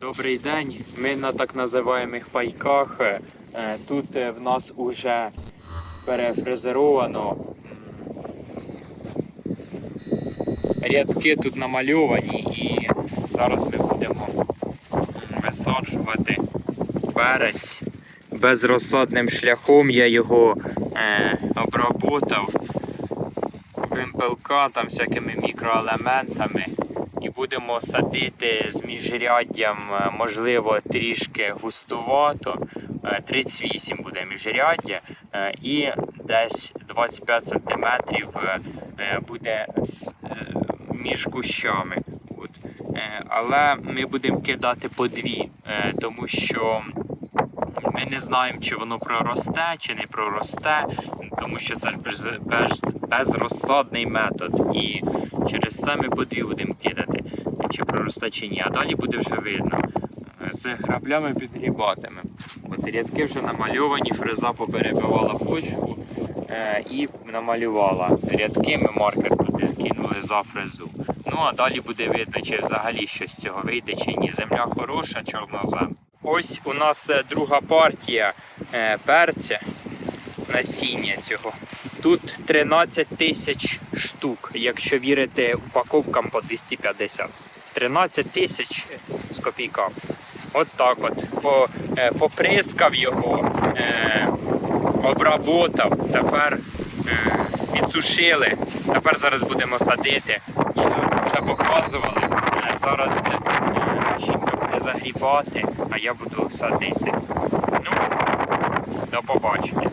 Добрий день. Ми на так називаємих пайках. Е, Тут е, в нас уже перефрезеровано. Рядки тут намальовані і зараз ми будемо висаджувати перець. Безрозсадним шляхом я його е, обработав вимпелка, там всякими мікроелементами. І будемо садити з міжряддям, е, можливо, трішки густувато. Е, 38 буде міжряддя е, і десь 25 см буде е, між кущами. Е, Але ми будемо кидати по дві, е, тому що ми не знаємо, чи воно проросте, чи не проросте, тому що це без, без, безрозсадний метод. І через це ми по дві будемо кидати, чи проросте, чи ні. А далі буде вже видно. З граблями підгрібатиме. От рядки вже намальовані, фреза поперебивала почву е, і намалювала рядки. Ми маркер туди кинули за фрезу. Ну а далі буде видно, чи взагалі щось з цього вийде, чи ні. Земля хороша, чорнозем. Ось у нас е, друга партія е, перця насіння цього. Тут 13 тисяч штук, якщо вірити упаковкам по 250. 13 тисяч з копійками. От так от. Е, поприскав його, е, обработав, тепер е, відсушили. Тепер зараз будемо садити. Вже показували. Зараз жінка буде загрібати, а я буду садити. Ну, до побачення.